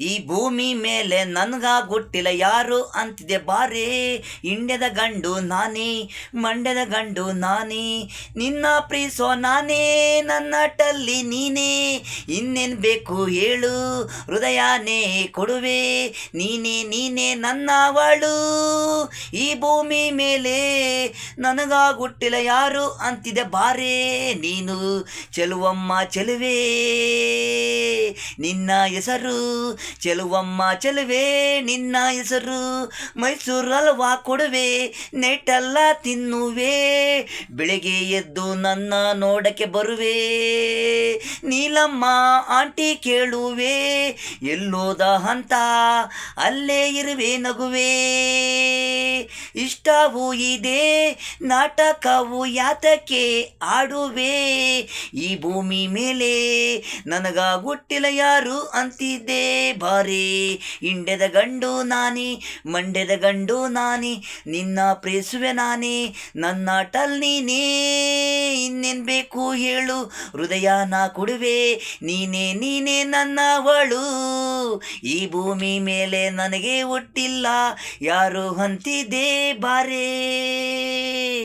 ಈ ಭೂಮಿ ಮೇಲೆ ನನ್ಗಾಗುಟ್ಟಿಲ್ಲ ಯಾರು ಅಂತಿದೆ ಬಾರೇ. ಇಂಡ್ಯದ ಗಂಡು ನಾನೇ, ಮಂಡ್ಯದ ಗಂಡು ನಾನೇ. ನಿನ್ನ ಪ್ರೀಸೋ ನಾನೇ ನನ್ನ ಟಲ್ಲಿ ನೀನೇ. ಇನ್ನೇನು ಬೇಕು ಹೇಳು, ಹೃದಯನೇ ಕೊಡುವೆ. ನೀನೇ ನೀನೇ ನನ್ನವಳು ಈ ಭೂಮಿ ಮೇಲೆ ನನಗಾಗುಟ್ಟಿಲ್ಲ ಯಾರು ಅಂತಿದೆ ಬಾರೇ. ನೀನು ಚೆಲುವಮ್ಮ ಚೆಲುವೆ. ನಿನ್ನ ಹೆಸರು. ಚೆಲುವಮ್ಮ ಚೆಲುವೆ, ನಿನ್ನ ಹೆಸರು. ಮೈಸೂರಲ್ವಾ ಕೊಡುವೆ, ನೆಟ್ಟೆಲ್ಲ ತಿನ್ನುವೆ. ಬೆಳಿಗ್ಗೆ ಎದ್ದು ನನ್ನ ನೋಡಕ್ಕೆ ಬರುವೆ. ನೀಲಮ್ಮ ಆಂಟಿ ಕೇಳುವೆ, ಎಲ್ಲೋದ ಹಂತ ಅಲ್ಲೇ ಇರುವೆ ನಗುವೆ. ಇಷ್ಟವೂ ಇದೆ. ನಾಟಕವು ಯಾತಕ್ಕೆ ಆಡುವೆ? ಈ ಭೂಮಿ ಮೇಲೆ ನನಗ ಹುಟ್ಟಿಲ್ಲ ಯಾರು ಅಂತಿದ್ದೆ ಬಾರಿ ಇಂಡೆದ ಗಂಡು ನಾನಿ ಮಂಡ್ಯದ ಗಂಡು ನಾನಿ, ನಿನ್ನ ಪ್ರೇಸುವೆ ನಾನೇ, ನನ್ನ ಟಲ್ ನೀನೇ. ಇನ್ನೇನ್ ಬೇಕು ಹೇಳು ಹೃದಯ ನಾ ಕೊಡುವೆ, ನೀನೇ ನೀನೇ ನನ್ನವಳು. ಈ ಭೂಮಿ ಮೇಲೆ ನನಗೆ ಹುಟ್ಟಿಲ್ಲ. ಯಾರು ಹಂತಿದೆ ಬಾರೇ.